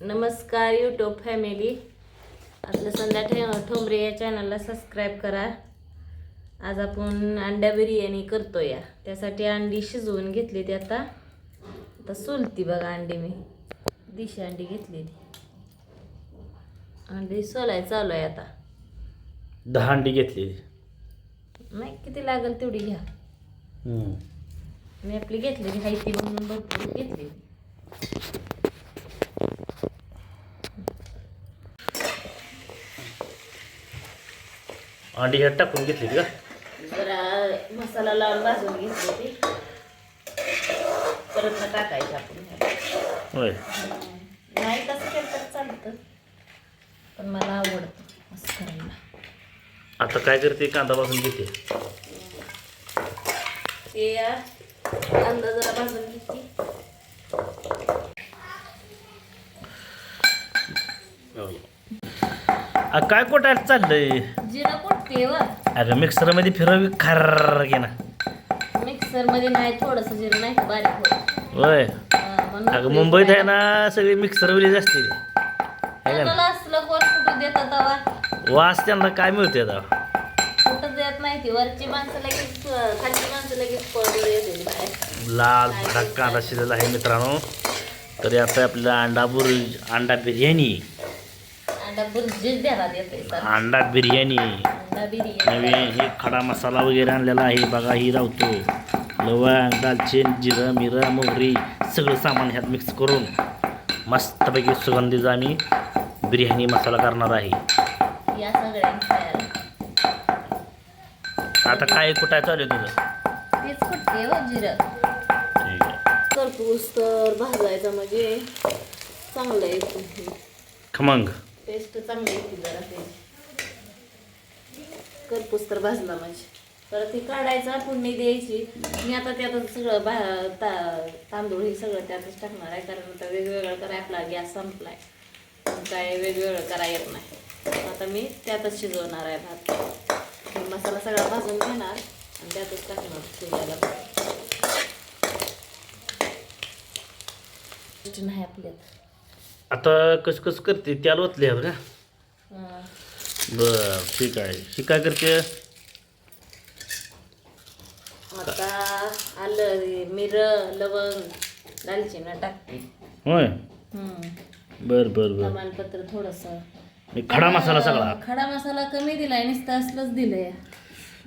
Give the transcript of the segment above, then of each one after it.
नमस्कार YouTube family आपलं संध्या ठे ठोंबरे या चॅनलला सबस्क्राईब करा. आज आपण अंडा बिर्याणी करतो या त्यासाठी अंडी शिजवून घेतली ती आता. आता सोलती बघा अंडी मी. दिशी अंडी घेतलेली. अंडी सोलाय चालू आहे आता. दहा अंडी घेतली नाही किती लागेल तेवढी घ्या. मी आपली घेतलेली हाय ती म्हणून भरपूर घेतलेली. अंडी ह्यात टाकून घेतली का? जरा मसाला लावून भाजून घेतली ती. परत मग टाकायची आपण. होय. नाही तसं केलं तर चालतं. पण मला आवडतं असं करायला. आता काय करते? कांदा भाजून घेते. ते या कांदा जरा भाजून घेतली आ, काय कोटायला चाललंय? जिरं कुठते व? अगं मिक्सरमध्ये फिरवी खर्र घे ना. मिक्सरमध्ये नाही थोडंसं जिरं नाही का बारीक होत होय. हा, म्हणून अगं मुंबईत आहे ना सगळी मिक्सर वलीच असते आहे का त्याला असलं कोण कुठं देतात तवा ना वास त्यांना काय मिळते आता? कुठं देत नाही ती वरची माणसं लगेच खालची माणसं लगेच पडून येते बाहेर. लाल भडक कांदा शिजलेला आहे मित्रांनो. तरी आता आपल्याला अंडा बुर्ज अंडा बिर्याणी. अंडा बुर्जीच द्यायला देते सर. अंडा बिर्याणी. अंडा बिर्याणी. नवीन हे खडा मसाला वगैरे आणलेला आहे बघा ही रावतो लवंग दालचीन जिरं मिरं मोहरी सगळं सामान ह्यात मिक्स करून मस्तपैकी सुगंधीचा आम्ही बिर्याणी मसाला करणार आहे. या सगळ्यांनी खायला आता काय कुठाय चालू आहे तुझं? तेच कुठते हो जिरं. ठीक आहे. करपूस तर भाजायचं म्हणजे चांगलं येते खमंग. टेस्ट चांगली येते जरा ते. करपूस तर भाजला म्हणजे. परत ती काढायचा पुण्य द्यायची. मी आता त्यात सगळं भा ता तांदूळ हे सगळं त्यातच टाकणार आहे कारण आता वेगवेगळं कराय आपला गॅस संपलाय. काय वेगवेगळं करायला येत नाही. आता मी त्यातच शिजवणार आहे भात. मसाला सगळा भाजून घेणार आणि त्यातच टाकणार शिजायला. नाही आपल्यात. आता कस कस करते त्याला ओतले का? हं. बर ठीक आहे. ही काय करते? आता आलं मिरं लवंग दालचिनी टाकते. होय? हम्म. बर बर बर. तमालपत्र थोडस. हे खडा मसाला सगळा. खडा मसाला कमी दिलाय नुसतं असलंच दिलंय.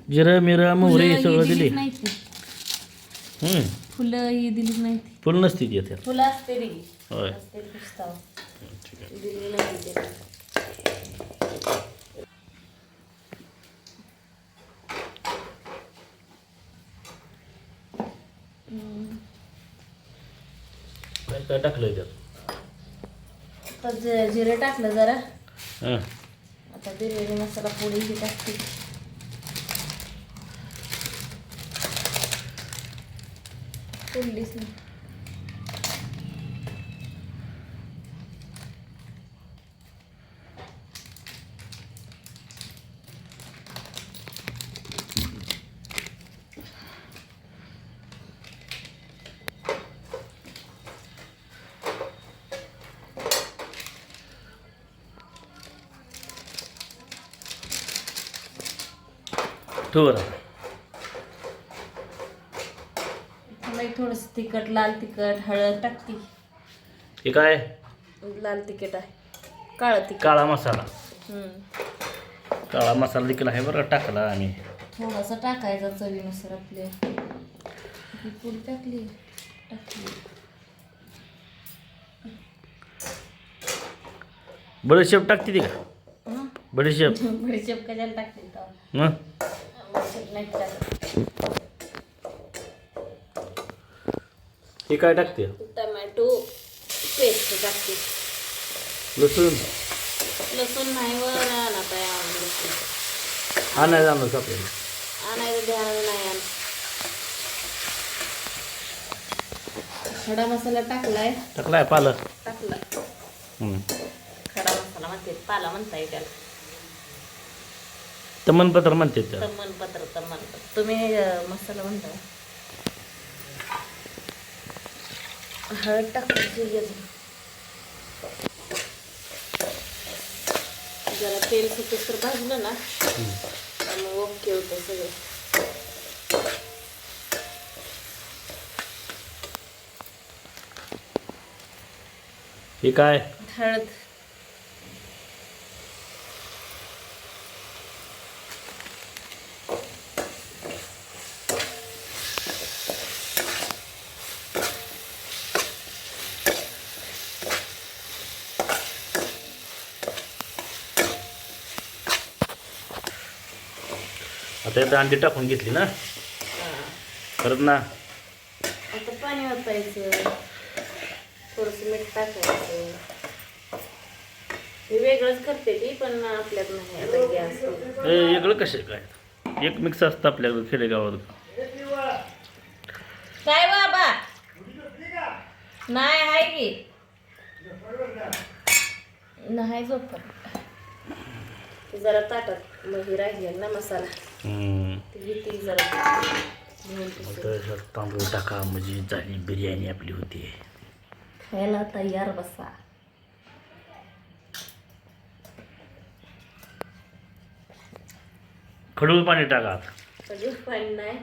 जिरं मिरं मोहरी ही सगळं दिलीच दिली नाही ती. हम्म. फुलं ही दिलीच नाही ती. फुल नसती ती फुलं असते ती होय. असते काय काय टाकलंय त्यात? आता जिरं टाकलं जरा. आता बिर्याणी मसाला पोळी ही टाकते. फोडलीच नाही. ठेव बरं. मला एक थोडंसं तिखट लाल तिखट हळद टाकते. हे काय? लाल तिखट आहे. काळं तिखट. काळा मसाला. हम्म. काळा मसाला देखील आहे बरं का टाकला आम्ही. थोडासा टाकायचा चवीनुसार आपल्या ही पूड टाकली टाकली. बडीशेप टाकते ती का? हं? बडीशेप. बडीशेप कशाला टाकली तर मग? बडीशेप नाही हे काय टाकते? टमॅटो पेस्ट टाकते. लसूण? लसूण नाही वर लसूण हा नाही जाणं आपल्याला? आणायचं ध्यान नाही आण खडा मसाला टाकलाय. टाकलाय पालक. टाकला हम्म. खडा मसाला म्हणते पाला म्हणता येईल त्याला. तमनपत्र म्हणते त्याला. तमनपत्र तमनपत्र. तुम्ही अं, मसाला म्हणता हळद टाकायची अजून जरा तेल सुटूस तर भाजलं ना? मग ओके होतं सगळं. हे काय? हळद. आता यात अंडी टाकून घेतली ना. परत ना. आता पाणी वापरायचं थोडंसं मीठ टाकायचं. हे वेगळंच करते ती पण आपल्यात नाही आता गॅस ए वेगळं कसे काय? एक मिक्स असतं आपल्याकडे खेडेगावात. काय बाबा नाही आहे की. नाही झोप. जरा ताटात मग हे राहिलेलं ना मसाला. तांदूळ टाका म्हणजे झाली बिर्याणी आपली होती. खायला तयार बसा. खडूळ पाणी टाका. कधी पाणी नाही.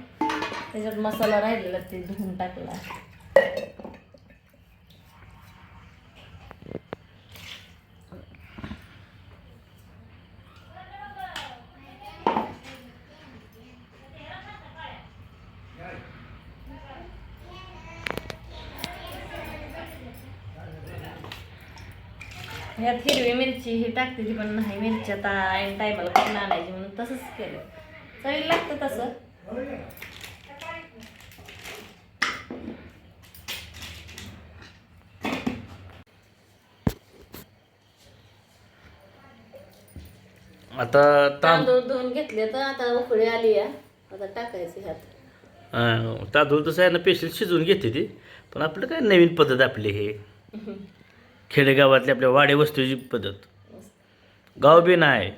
त्याच्यात मसाला राहिलेला ते धुवून टाकला. ह्यात हिरवी मिरची ही टाकते ती पण नाही मिरची आता ऐन टायमाला कुठून आणायची म्हणून तसंच केलं. चवीला लागतं तसं. आता तांदूळ तांदूळ धुवून घेतले तर आता उकळी आली या आता टाकायचं ह्यात. अं, तांदूळ तसं आहे ना पेशल शिजवून घेते ती. पण आपलं काय नवीन पद्धत आपली हे. खेडेगावातली आपल्या वाडे वस्तूची पद्धत. गाव बी नाही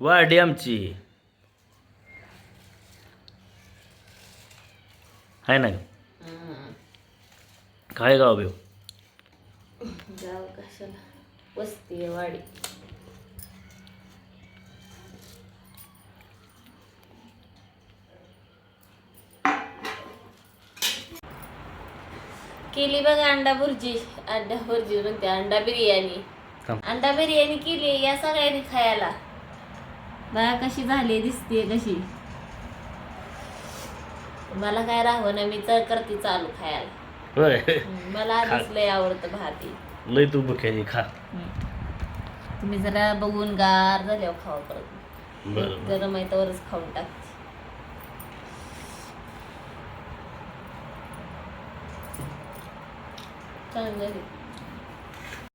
वाडी आमची. आहे ना काय गाव बी हो? गाव कशाला? वस्ती वाडी. केली बघा अंडा भुर्जी. अंडा भुर्जी म्हणते अंडा बिर्याणी. अंडा बिर्याणी केली या सगळ्यांनी खायला. बघा कशी झाली दिसते कशी. मला काय राहावं ना मी तर करते चालू खायला. मला आधीच लय आवडतं भाती. लय तू बुक्यानी खा. तुम्ही जरा बघून गार झाल्यावर खावा परत. गरम आहे तरच खाऊन टाकते चांगलं झाली